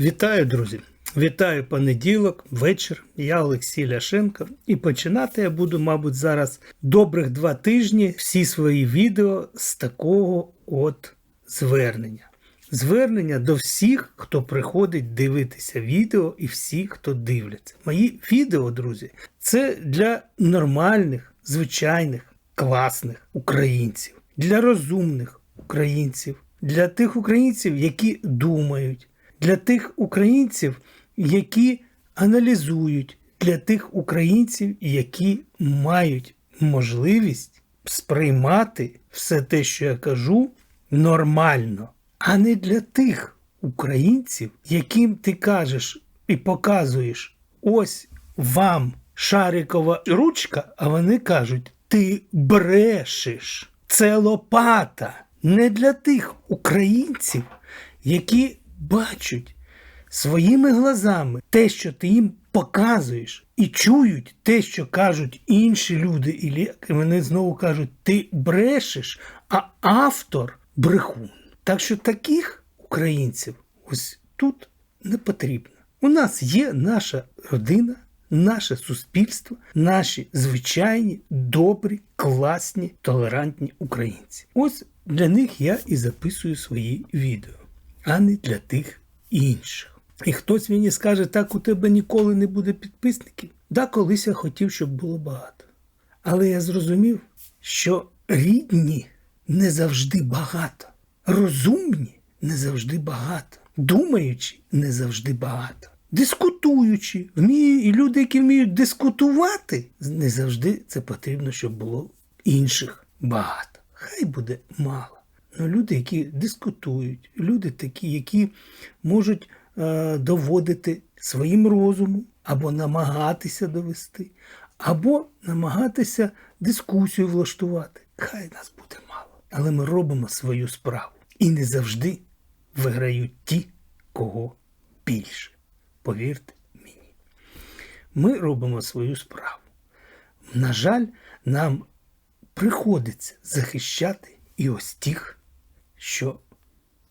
Вітаю, друзі! Вітаю понеділок, вечір. Я Олексій Ляшенко. І починати я буду, мабуть, зараз добрих два тижні всі свої відео з такого от звернення. Звернення до всіх, хто приходить дивитися відео, і всіх, хто дивляться. Мої відео, друзі, це для нормальних, звичайних, класних українців, для розумних українців, для тих українців, які думають, для тих українців, які аналізують, для тих українців, які мають можливість сприймати все те, що я кажу, нормально, а не для тих українців, яким ти кажеш і показуєш, ось вам шарикова ручка, а вони кажуть, ти брешеш. Це лопата не для тих українців, які бачать своїми глазами те, що ти їм показуєш, і чують те, що кажуть інші люди, і вони знову кажуть, ти брешеш, а автор брехун. Так що таких українців ось тут не потрібно. У нас є наша родина, наше суспільство, наші звичайні, добрі, класні, толерантні українці. Ось для них я і записую свої відео, а не для тих інших. І хтось мені скаже, так у тебе ніколи не буде підписників. Да, колись я хотів, щоб було багато. Але я зрозумів, що рідні не завжди багато, розумні не завжди багато, думаючі не завжди багато, дискутуючі, вміють, і люди, які вміють дискутувати, не завжди це потрібно, щоб було інших багато. Хай буде мало. Люди, які дискутують, люди такі, які можуть е, доводити своїм розумом або намагатися довести, або намагатися дискусію влаштувати. Хай нас буде мало. Але ми робимо свою справу. І не завжди виграють ті, кого більше. Повірте мені. Ми робимо свою справу. На жаль, нам приходиться захищати і ось тих, що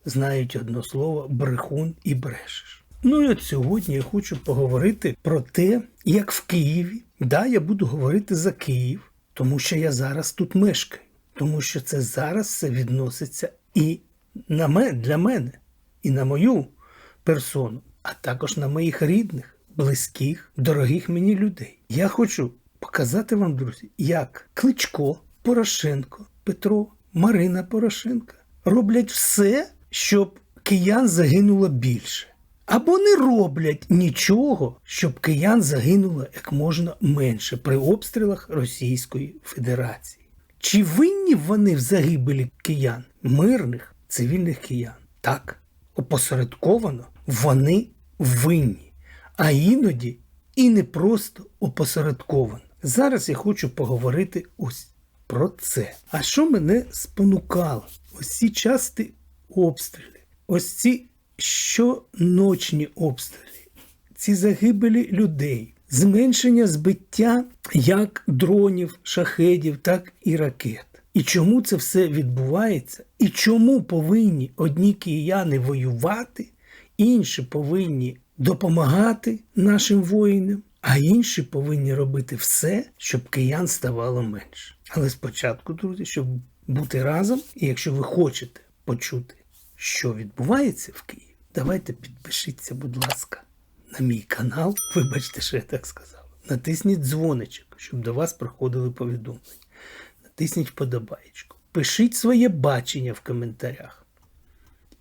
знають одно слово брехун і брешеш. Ну і от сьогодні я хочу поговорити про те, як в Києві, да, я буду говорити за Київ, тому що я зараз тут мешкаю, тому що це зараз все відноситься і на мене, для мене, і на мою персону, а також на моїх рідних, близьких, дорогих мені людей. Я хочу показати вам, друзі, як Кличко, Порошенко, Петро, Марина Порошенка роблять все, щоб киян загинуло більше. Або не роблять нічого, щоб киян загинуло як можна менше при обстрілах Російської Федерації. Чи винні вони в загибелі киян, мирних цивільних киян? Так, опосередковано вони винні, а іноді і не просто опосередковано. Зараз я хочу поговорити ось про це. А що мене спонукало? Ось ці часті обстріли, ось ці щоночні обстріли, ці загибелі людей, зменшення збиття як дронів, шахедів, так і ракет. І чому це все відбувається? І чому повинні одні кияни воювати, інші повинні допомагати нашим воїнам, а інші повинні робити все, щоб киян ставало менше. Але спочатку, друзі, щоб бути разом, і якщо ви хочете почути, що відбувається в Києві, давайте підпишіться, будь ласка, на мій канал. Вибачте, що я так сказав. Натисніть дзвоничок, щоб до вас приходили повідомлення. Натисніть вподобаєчку. Пишіть своє бачення в коментарях.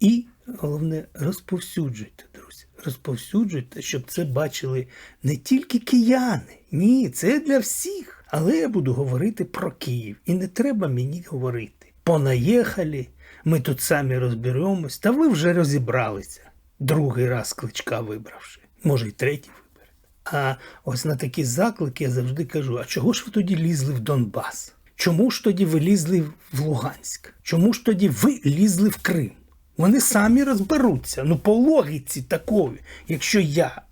І головне, розповсюджуйте, друзі. Розповсюджуйте, щоб це бачили не тільки кияни. Ні, це для всіх. Але я буду говорити про Київ. І не треба мені говорити. Понаїхали, ми тут самі розберемось, та ви вже розібралися. Другий раз кличка вибравши. Може, й третій виберете. А ось на такі заклики я завжди кажу: а чого ж ви тоді лізли в Донбас? Чому ж тоді ви лізли в Луганськ? Чому ж тоді ви лізли в Крим? Вони самі розберуться. Ну, по логіці такої, якщо я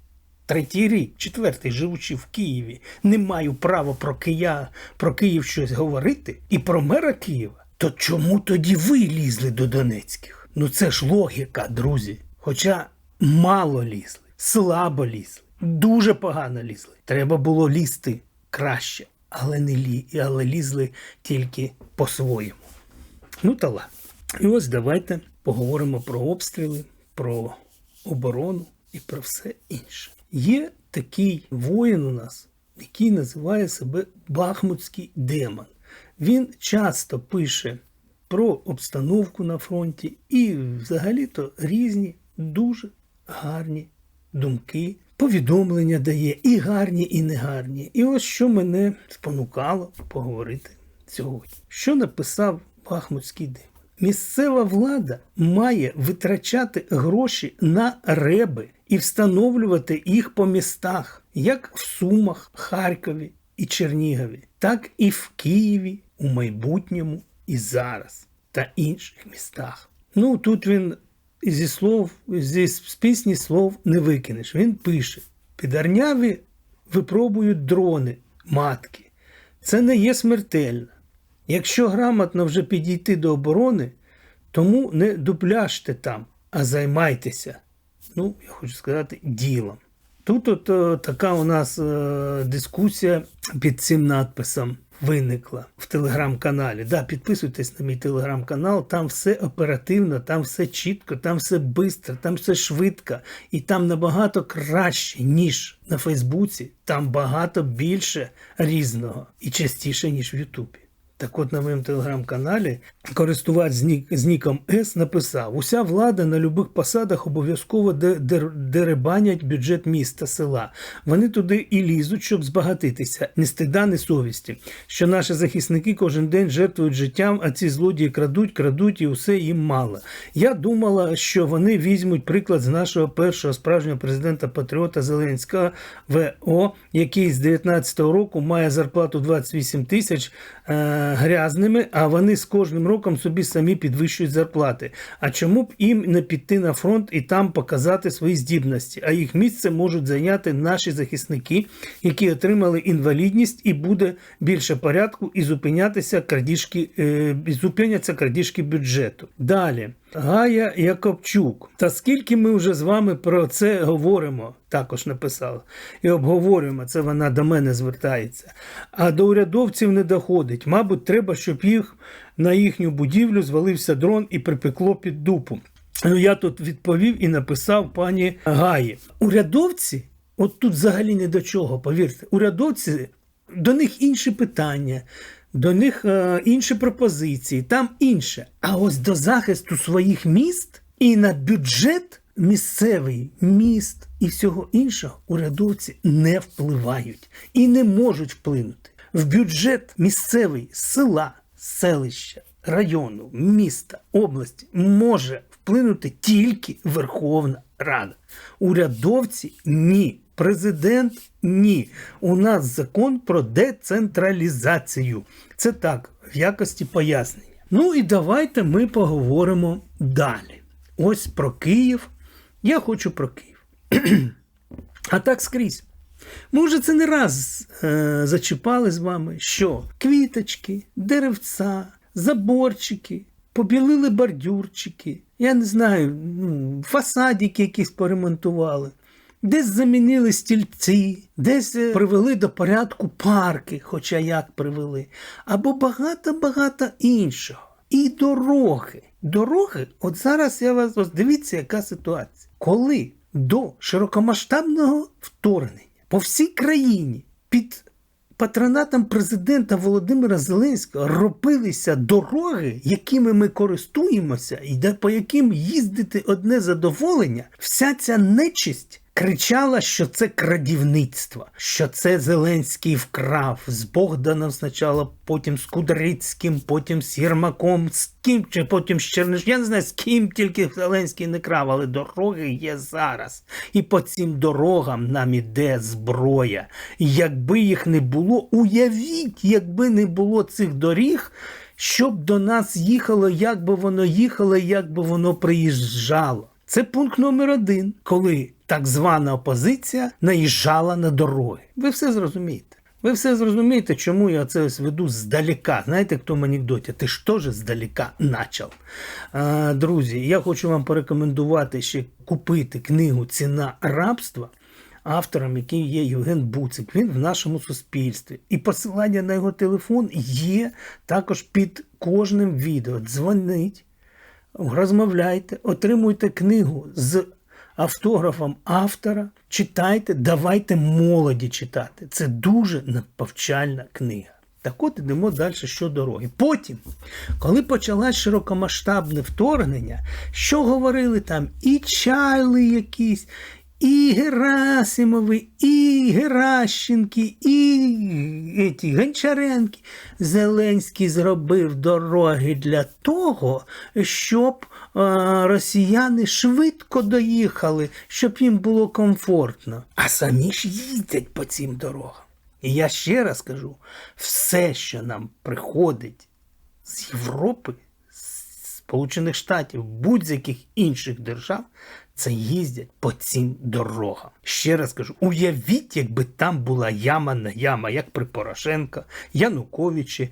третій рік, четвертий, живучи в Києві, не маю права про Кия, про Київ щось говорити і про мера Києва, то чому тоді ви лізли до Донецьких? Ну це ж логіка, друзі. Хоча мало лізли, слабо лізли, дуже погано лізли. Треба було лізти краще, але не лі, але лізли тільки по-своєму. Ну та ладно. І ось давайте поговоримо про обстріли, про оборону і про все інше. Є такий воїн у нас, який називає себе Бахмутський демон. Він часто пише про обстановку на фронті і взагалі-то різні дуже гарні думки, повідомлення дає і гарні, і негарні. І ось що мене спонукало поговорити сьогодні. Що написав Бахмутський демон? Місцева влада має витрачати гроші на реби і встановлювати їх по містах, як в Сумах, Харкові і Чернігові, так і в Києві у майбутньому і зараз та інших містах. Ну тут він зі слов, зі з пісні слов не викинеш. Він пише: підарняві випробують дрони, матки. Це не є смертельно. Якщо грамотно вже підійти до оборони, тому не дупляште там, а займайтеся. Ну, я хочу сказати, ділом. Тут от е, така у нас е, дискусія під цим надписом виникла в телеграм-каналі. Да, підписуйтесь на мій телеграм-канал, там все оперативно, там все чітко, там все швидко, там все швидко. І там набагато краще, ніж на Фейсбуці. Там багато більше різного і частіше, ніж в Ютубі. Так от на моєму телеграм-каналі користувач з, нік, з ніком С написав: уся влада на любих посадах обов'язково де- дер- деребанять бюджет міста, села. Вони туди і лізуть, щоб збагатитися, ні стида, ні совісті. Що наші захисники кожен день жертвують життям, а ці злодії крадуть, крадуть і усе їм мало. Я думала, що вони візьмуть приклад з нашого першого справжнього президента Патріота Зеленського ВО, який з 19-го року має зарплату 28 тисяч грязними, а вони з кожним роком собі самі підвищують зарплати. А чому б їм не піти на фронт і там показати свої здібності? А їх місце можуть зайняти наші захисники, які отримали інвалідність, і буде більше порядку, і зупинятися крадіжки, е, зупиняться крадіжки бюджету. Далі. Гая Якобчук. Та скільки ми вже з вами про це говоримо, також написала. І обговорюємо, це вона до мене звертається. А до урядовців не доходить. Мабуть, треба, щоб їх на їхню будівлю звалився дрон і припекло під дупу. Ну, я тут відповів і написав пані Гаї. Урядовці, от тут взагалі не до чого, повірте, урядовці, до них інші питання. До них е, інші пропозиції, там інше. А ось до захисту своїх міст і на бюджет місцевий міст і всього іншого урядовці не впливають і не можуть вплинути. В бюджет місцевий села, селища, району, міста, області може вплинути тільки Верховна Рада. Урядовці ні. Президент ні. У нас закон про децентралізацію. Це так, в якості пояснення. Ну і давайте ми поговоримо далі. Ось про Київ. Я хочу про Київ. а так скрізь. Ми вже це не раз е, зачіпали з вами, що квіточки, деревця, заборчики, побілили бордюрчики, я не знаю, ну, фасадики якісь поремонтували. Десь замінили стільці, десь е, привели до порядку парки, хоча як привели, або багато-багато іншого. І дороги. Дороги, от зараз я вас дивіться, яка ситуація. Коли до широкомасштабного вторгнення по всій країні під патронатом президента Володимира Зеленського робилися дороги, якими ми користуємося, і по яким їздити одне задоволення, вся ця нечисть. Кричала, що це крадівництво, що це Зеленський вкрав з Богданом спочатку, потім з Кудрицьким, потім з Єрмаком, з ким, чи потім з Черниш. Я не знаю, з ким тільки Зеленський не крав, але дороги є зараз. І по цим дорогам нам іде зброя. І якби їх не було, уявіть, якби не було цих доріг, щоб до нас їхало, як би воно їхало, як би воно приїжджало. Це пункт номер один, коли так звана опозиція наїжджала на дороги. Ви все зрозумієте. Ви все зрозумієте, чому я це ось веду здалека. Знаєте, хто в анекдоті? Ти ж теж здалека начав. А, друзі, я хочу вам порекомендувати ще купити книгу Ціна рабства. Автором, який є Євген Буцик, він в нашому суспільстві. І посилання на його телефон є також під кожним відео. Дзвонить, розмовляйте, отримуйте книгу з автографом автора, читайте, давайте молоді читати. Це дуже повчальна книга. Так от ідемо далі що дороги. Потім, коли почалось широкомасштабне вторгнення, що говорили там і Чайли якісь, і Герасимови, і Геращенки, і еті, Гончаренки. Зеленський зробив дороги для того, щоб росіяни швидко доїхали, щоб їм було комфортно. А самі ж їздять по цим дорогам. І я ще раз кажу: все, що нам приходить з Європи, з Сполучених Штатів, будь-яких інших держав, це їздять по цим дорогам. Ще раз кажу: уявіть, якби там була яма на яма, як при Порошенка, Януковичі,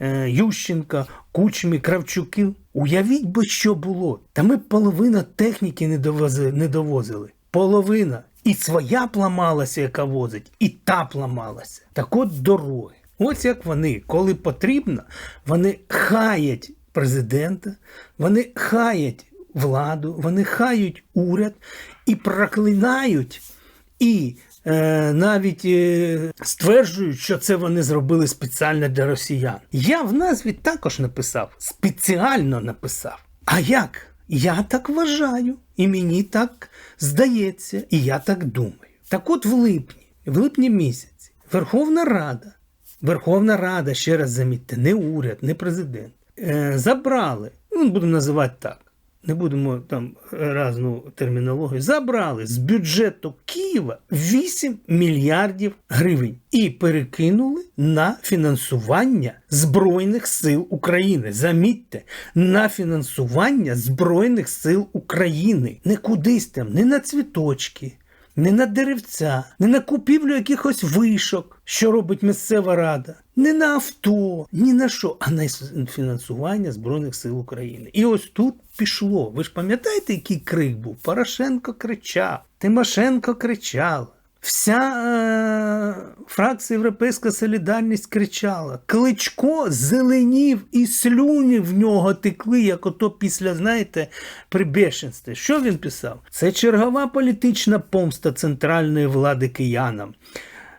е, Ющенка, Кучмі, Кравчуки. Уявіть би, що було. Та ми половина техніки не довозили. Не довозили. Половина. І своя пламалася, яка возить, і та пламалася. Так от дороги. Ось як вони, коли потрібно, вони хаять президента, вони хаять владу, вони хають уряд і проклинають, і е, навіть е, стверджують, що це вони зробили спеціально для росіян. Я в назві також написав, спеціально написав. А як? Я так вважаю, і мені так здається, і я так думаю. Так от в липні, в липні місяці, Верховна Рада, Верховна Рада, ще раз замітьте, не уряд, не президент, е, забрали, ну будемо називати так, не будемо там разну термінологію, забрали з бюджету Києва 8 мільярдів гривень і перекинули на фінансування Збройних сил України. Замітьте, на фінансування Збройних сил України. Не кудись там, не на цвіточки. Не на деревця, не на купівлю якихось вишок, що робить місцева рада, не на авто, ні на що, а на фінансування Збройних сил України. І ось тут пішло. Ви ж пам'ятаєте, який крик був? Порошенко кричав, Тимошенко кричала. Вся е, фракція Європейська Солідарність кричала. Кличко зеленів і слюні в нього текли, як ото після, знаєте, прибешенства. Що він писав? Це чергова політична помста центральної влади киянам.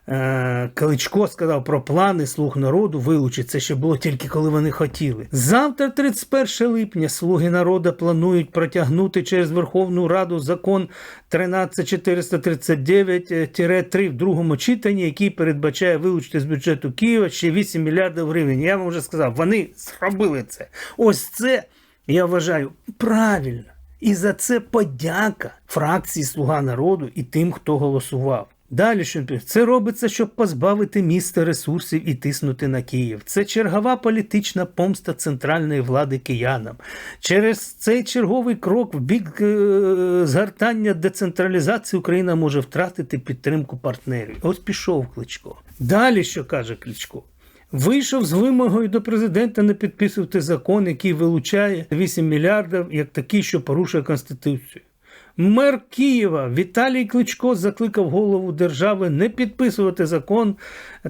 Е, Кличко сказав про плани слуг народу вилучити. Це ще було тільки коли вони хотіли. Завтра, 31 липня, слуги народу планують протягнути через Верховну Раду закон 13439-3 в другому читанні, який передбачає вилучити з бюджету Києва ще 8 мільярдів гривень. Я вам вже сказав, вони зробили це. Ось це я вважаю правильно. І за це подяка фракції Слуга народу і тим, хто голосував. Далі що це робиться, щоб позбавити міста ресурсів і тиснути на Київ. Це чергова політична помста центральної влади киянам. Через цей черговий крок в бік е згортання децентралізації Україна може втратити підтримку партнерів. Ось пішов Кличко. Далі що каже Кличко? Вийшов з вимогою до президента не підписувати закон, який вилучає 8 мільярдів як такий, що порушує Конституцію. Мер Києва Віталій Кличко закликав голову держави не підписувати закон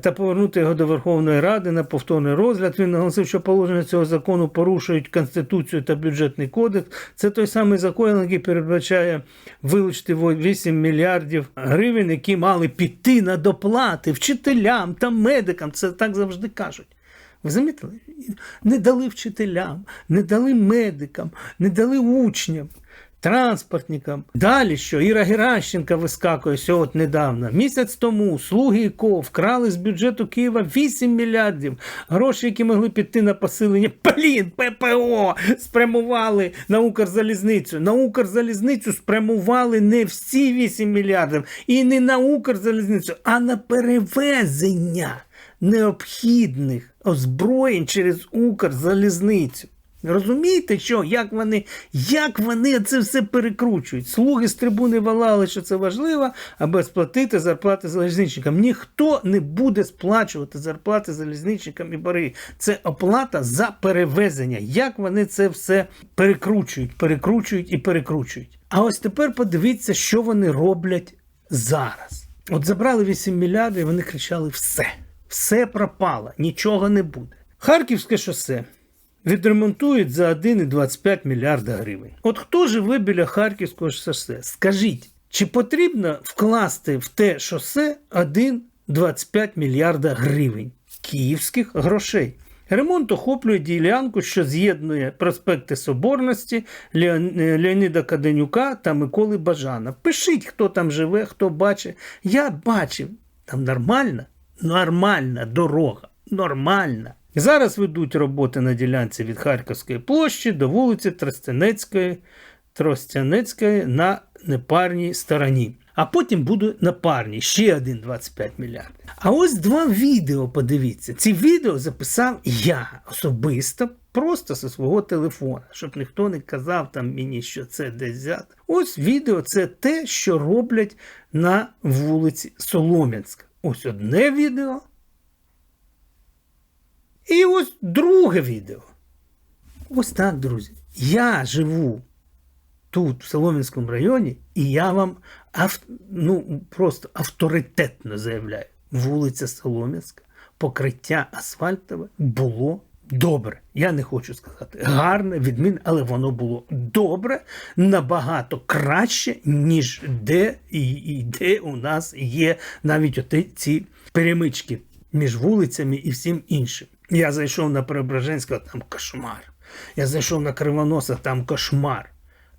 та повернути його до Верховної Ради на повторний розгляд. Він наголосив, що положення цього закону порушують Конституцію та бюджетний кодекс. Це той самий закон, який передбачає вилучити 8 мільярдів гривень, які мали піти на доплати вчителям та медикам. Це так завжди кажуть. Ви замітили? Не дали вчителям, не дали медикам, не дали учням транспортникам. Далі що? Іра Геращенка вискакує сьогодні недавно. Місяць тому слуги ІКО вкрали з бюджету Києва 8 мільярдів. Гроші, які могли піти на посилення Блін, ППО спрямували на Укрзалізницю. На Укрзалізницю спрямували не всі 8 мільярдів. І не на Укрзалізницю, а на перевезення необхідних озброєнь через Укрзалізницю. Розумієте, що як вони, як вони це все перекручують? Слуги з трибуни валали, що це важливо, аби сплатити зарплати залізничникам. Ніхто не буде сплачувати зарплати залізничникам і борги. Це оплата за перевезення. Як вони це все перекручують, перекручують і перекручують. А ось тепер подивіться, що вони роблять зараз. От забрали 8 мільярдів, і вони кричали: все, все пропало, нічого не буде. Харківське шосе відремонтують за 1,25 мільярда гривень. От хто живе біля Харківського шосе? Скажіть, чи потрібно вкласти в те шосе 1,25 мільярда гривень київських грошей? Ремонт охоплює ділянку, що з'єднує проспекти Соборності, Леоніда Каденюка та Миколи Бажана. Пишіть, хто там живе, хто бачить. Я бачив, там нормальна, нормальна дорога. Нормальна. Зараз ведуть роботи на ділянці від Харківської площі до вулиці Тростянецької, Тростянецької на непарній стороні. А потім буде на парній ще один 25 мільярдів. А ось два відео, подивіться. Ці відео записав я особисто, просто зі свого телефона, щоб ніхто не казав там мені, що це десь взято. Ось відео це те, що роблять на вулиці Солом'янська. Ось одне відео. І ось друге відео. Ось так, друзі. Я живу тут, в Солом'янському районі, і я вам ав... ну, просто авторитетно заявляю: вулиця Солом'янська, покриття асфальтове було добре. Я не хочу сказати гарне, відмінне, але воно було добре, набагато краще, ніж де і, і де у нас є навіть оті, ці перемички між вулицями і всім іншим. Я зайшов на Преображенського, там кошмар. Я зайшов на Кривоноса, там кошмар.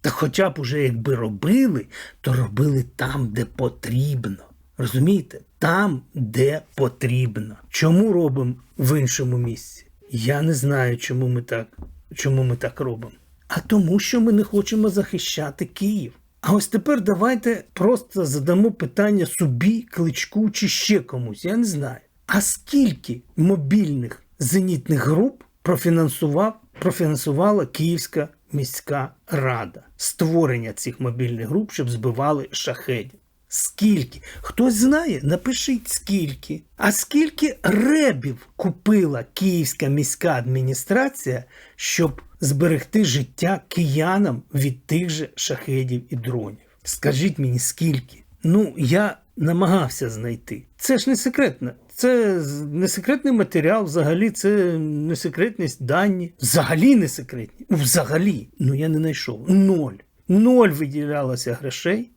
Та хоча б уже якби робили, то робили там, де потрібно. Розумієте? Там, де потрібно. Чому робимо в іншому місці? Я не знаю, чому ми так, чому ми так робимо. А тому, що ми не хочемо захищати Київ. А ось тепер давайте просто задамо питання собі, кличку чи ще комусь. Я не знаю. А скільки мобільних зенітних груп профінансував, профінансувала Київська міська рада створення цих мобільних груп, щоб збивали шахедів? Скільки? Хтось знає? Напишіть скільки. А скільки ребів купила Київська міська адміністрація, щоб зберегти життя киянам від тих же шахедів і дронів? Скажіть мені, скільки? Ну, я намагався знайти. Це ж не секретно. Це не секретний матеріал, взагалі, це не секретні дані. Взагалі не секретні. Взагалі. Ну я не знайшов. Ноль. Ноль виділялося грошей.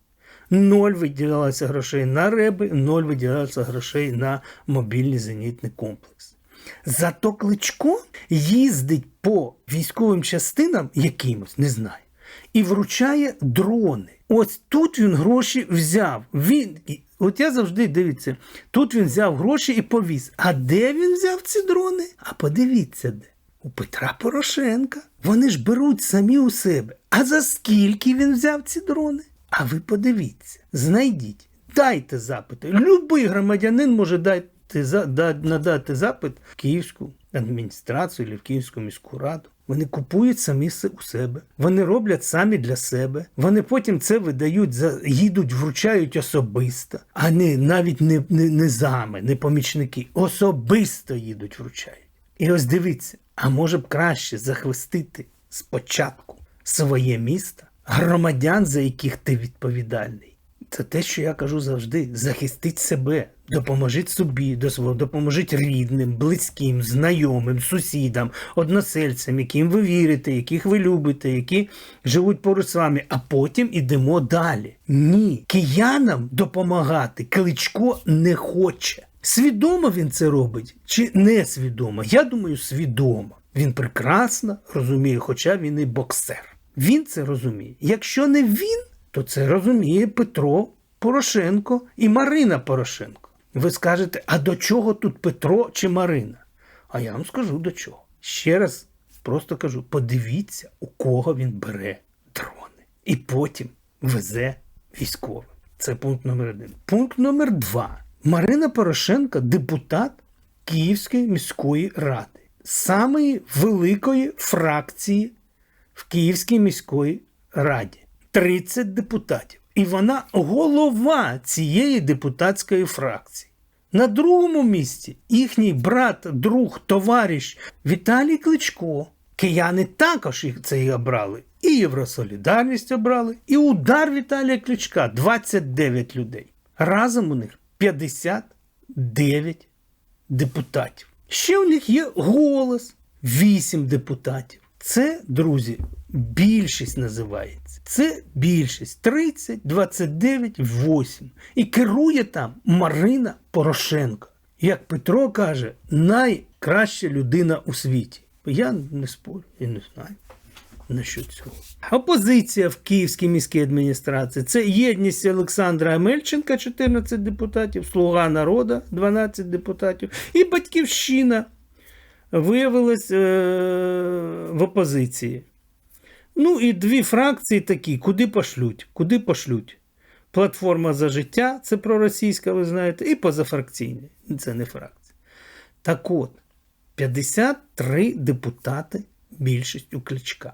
Ноль виділялося грошей на реби, ноль виділялося грошей на мобільний зенітний комплекс. Зато Кличко їздить по військовим частинам якимось, не знаю, і вручає дрони. Ось тут він гроші взяв. Він, от я завжди дивіться, тут він взяв гроші і повіз. А де він взяв ці дрони? А подивіться де. У Петра Порошенка. Вони ж беруть самі у себе. А за скільки він взяв ці дрони? А ви подивіться, знайдіть, дайте запити. Любий громадянин може дати, надати запит в Київську адміністрацію чи в Київську міську раду. Вони купують самі у себе. Вони роблять самі для себе. Вони потім це видають, їдуть, вручають особисто, а не навіть не, не, не зами, не помічники. Особисто їдуть, вручають. І ось дивіться, а може б краще захвестити спочатку своє місто, громадян, за яких ти відповідальний. Це те, що я кажу завжди: захистіть себе, допоможіть собі, допоможіть рідним, близьким, знайомим, сусідам, односельцям, яким ви вірите, яких ви любите, які живуть поруч з вами, а потім ідемо далі. Ні, киянам допомагати Кличко не хоче. Свідомо він це робить чи несвідомо? Я думаю, свідомо. Він прекрасно розуміє, хоча він і боксер. Він це розуміє. Якщо не він, то це розуміє Петро Порошенко і Марина Порошенко. Ви скажете, а до чого тут Петро чи Марина? А я вам скажу до чого. Ще раз просто кажу: подивіться, у кого він бере дрони. І потім везе військовим. Це пункт номер один. Пункт номер два. Марина Порошенко депутат Київської міської ради. самої великої фракції в Київській міській раді 30 депутатів. І вона голова цієї депутатської фракції. На другому місці їхній брат, друг, товариш Віталій Кличко. Кияни також їх це і обрали. І Євросолідарність обрали, і удар Віталія Кличка 29 людей. Разом у них 59 депутатів. Ще у них є голос 8 депутатів. Це, друзі, більшість називається. Це більшість 30, 29, 8. І керує там Марина Порошенко. Як Петро каже, найкраща людина у світі. Я не спорю, я не знаю насчет цього. Опозиція в Київській міській адміністрації це єдність Олександра Амельченка, 14 депутатів, Слуга народу, 12 депутатів, і Батьківщина виявилась е- в опозиції. Ну і дві фракції такі, куди пошлють? Куди пошлють? Платформа за життя, це проросійська, ви знаєте, і позафракційні. Це не фракція. Так от, 53 депутати більшість у Кличка.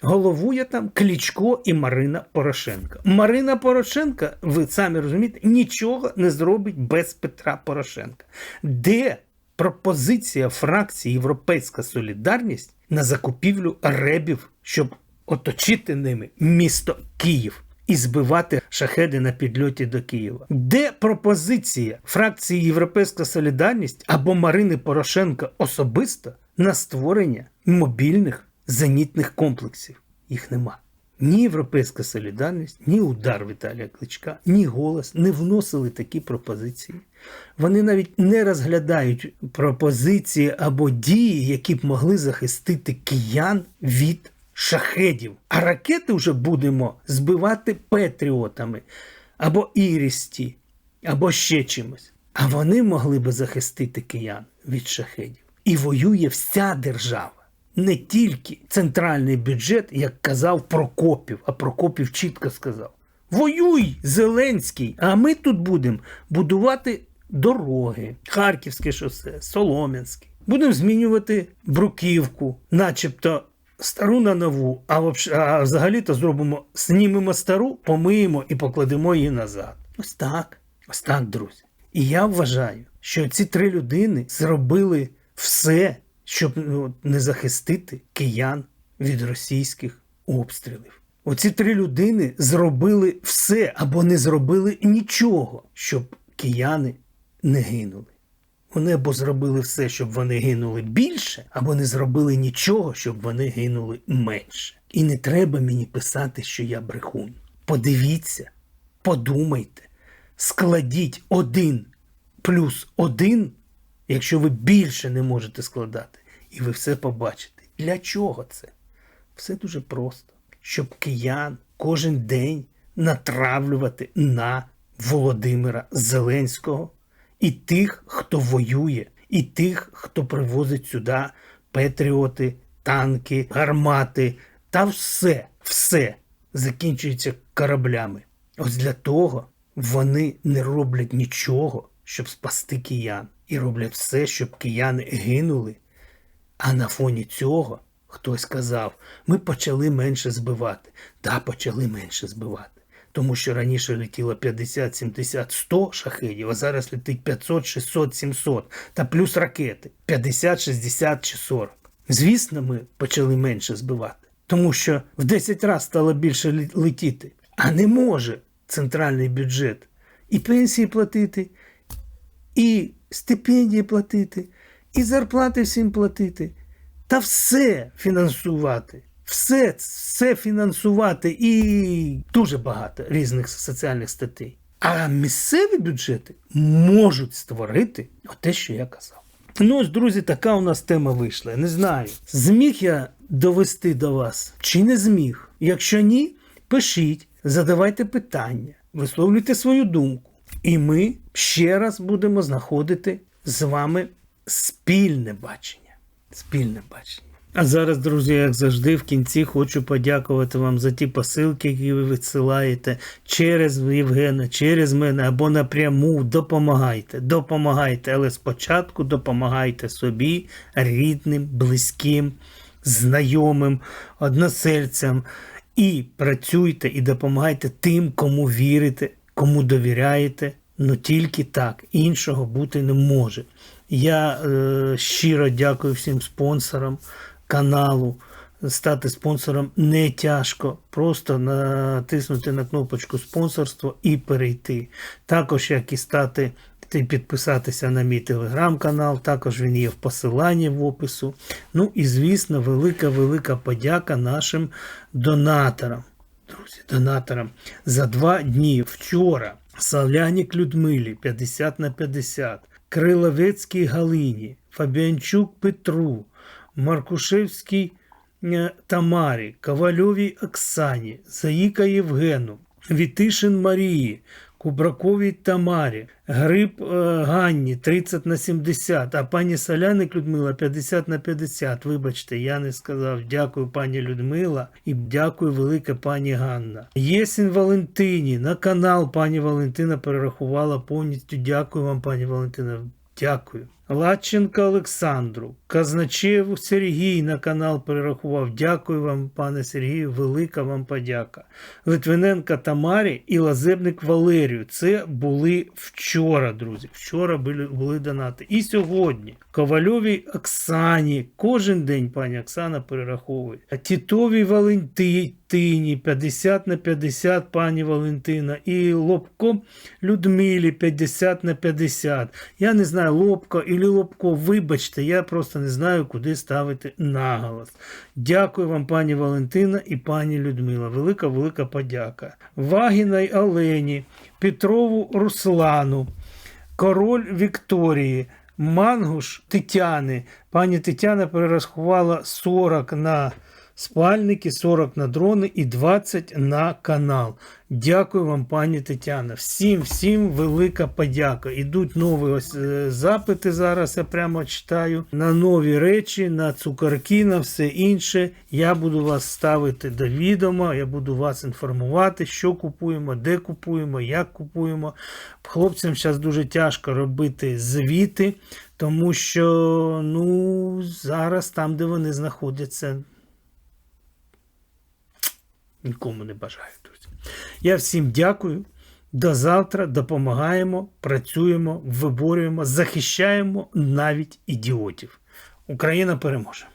Головує там Кличко і Марина Порошенка. Марина Порошенка, ви самі розумієте, нічого не зробить без Петра Порошенка. Де пропозиція фракції Європейська Солідарність на закупівлю ребів, щоб оточити ними місто Київ і збивати шахеди на підльоті до Києва? Де пропозиція фракції Європейська Солідарність або Марини Порошенка особисто на створення мобільних зенітних комплексів? Їх нема. Ні Європейська солідарність, ні удар Віталія Кличка, ні голос не вносили такі пропозиції. Вони навіть не розглядають пропозиції або дії, які б могли захистити киян від шахедів. А ракети вже будемо збивати петріотами або ірісті, або ще чимось. А вони могли би захистити киян від шахедів. І воює вся держава не тільки центральний бюджет, як казав Прокопів, а Прокопів чітко сказав: Воюй, Зеленський! А ми тут будемо будувати дороги, Харківське шосе, Солом'янське. Будемо змінювати бруківку, начебто стару на нову, а, а взагалі-то зробимо, знімемо стару, помиємо і покладемо її назад. Ось так, ось так, друзі. І я вважаю, що ці три людини зробили все, щоб ну, не захистити киян від російських обстрілів. Оці три людини зробили все або не зробили нічого, щоб кияни не гинули. Вони або зробили все, щоб вони гинули більше, або не зробили нічого, щоб вони гинули менше. І не треба мені писати, що я брехун. Подивіться, подумайте, складіть один плюс один, якщо ви більше не можете складати, і ви все побачите. Для чого це? Все дуже просто. Щоб киян кожен день натравлювати на Володимира Зеленського і тих, хто воює, і тих, хто привозить сюди патріоти, танки, гармати та все, все закінчується кораблями. Ось для того вони не роблять нічого, щоб спасти киян, і роблять все, щоб кияни гинули. А на фоні цього хтось сказав: ми почали менше збивати. Та почали менше збивати. Тому що раніше летіло 50, 70, 100 шахедів, а зараз летить 500, 600, 700 та плюс ракети 50, 60 чи 40. Звісно, ми почали менше збивати, тому що в 10 разів стало більше летіти. А не може центральний бюджет і пенсії платити, і стипендії платити, і зарплати всім платити, та все фінансувати. Все, все фінансувати і дуже багато різних соціальних статей. А місцеві бюджети можуть створити те, що я казав. Ну ось, друзі, така у нас тема вийшла. Не знаю, зміг я довести до вас чи не зміг. Якщо ні, пишіть, задавайте питання, висловлюйте свою думку. І ми ще раз будемо знаходити з вами спільне бачення. Спільне бачення. А зараз, друзі, як завжди, в кінці хочу подякувати вам за ті посилки, які ви відсилаєте через Євгена, через мене або напряму. Допомагайте, допомагайте, але спочатку допомагайте собі, рідним, близьким, знайомим, односельцям. І працюйте і допомагайте тим, кому вірите, кому довіряєте. Ну тільки так, іншого бути не може. Я е, щиро дякую всім спонсорам каналу. Стати спонсором не тяжко. Просто натиснути на кнопочку спонсорство і перейти. Також як і стати і підписатися на мій телеграм-канал, також він є в посиланні в опису. Ну і звісно, велика-велика подяка нашим донаторам. Друзі, донаторам за два дні вчора. Савлянік Людмилі 50 на 50, Криловецькій Галині, Фабіанчук Петру, Маркушевській е, Тамарі, Ковальовій Оксані, Заїка Євгену, Вітишин Марії, Кубраковій Тамарі, Гриб е, Ганні 30 на 70, а пані Соляник Людмила 50 на 50. Вибачте, я не сказав. Дякую, пані Людмила, і дякую велике пані Ганна. Єсін Валентині на канал пані Валентина перерахувала повністю. Дякую вам, пані Валентина. Дякую. Ладченка Олександру, Казначеєву Сергій на канал перерахував. Дякую вам, пане Сергію, велика вам подяка. Литвиненка Тамарі і Лазебник Валерію. Це були вчора, друзі. Вчора були, були донати. І сьогодні Ковальовій Оксані. Кожен день пані Оксана перераховує. Тітовій Валентині 50 на 50 пані Валентина. І Лобко Людмилі 50 на 50. Я не знаю, Лобко і Лобко, вибачте, я просто не знаю, куди ставити наголос. Дякую вам, пані Валентина і пані Людмила. Велика, велика подяка. Вагіна Олені, Петрову Руслану, Король Вікторії. Мангуш Тетяни. Пані Тетяна перерахувала 40 на спальники, 40 на дрони і 20 на канал. Дякую вам, пані Тетяна. Всім, всім велика подяка. Ідуть нові ось е, запити зараз. Я прямо читаю на нові речі, на цукарки, на все інше. Я буду вас ставити до відома, я буду вас інформувати, що купуємо, де купуємо, як купуємо. Хлопцям зараз дуже тяжко робити звіти, тому що ну, зараз там, де вони знаходяться. Нікому не бажаю, друзі. Я всім дякую. До завтра допомагаємо, працюємо, виборюємо, захищаємо навіть ідіотів. Україна переможе!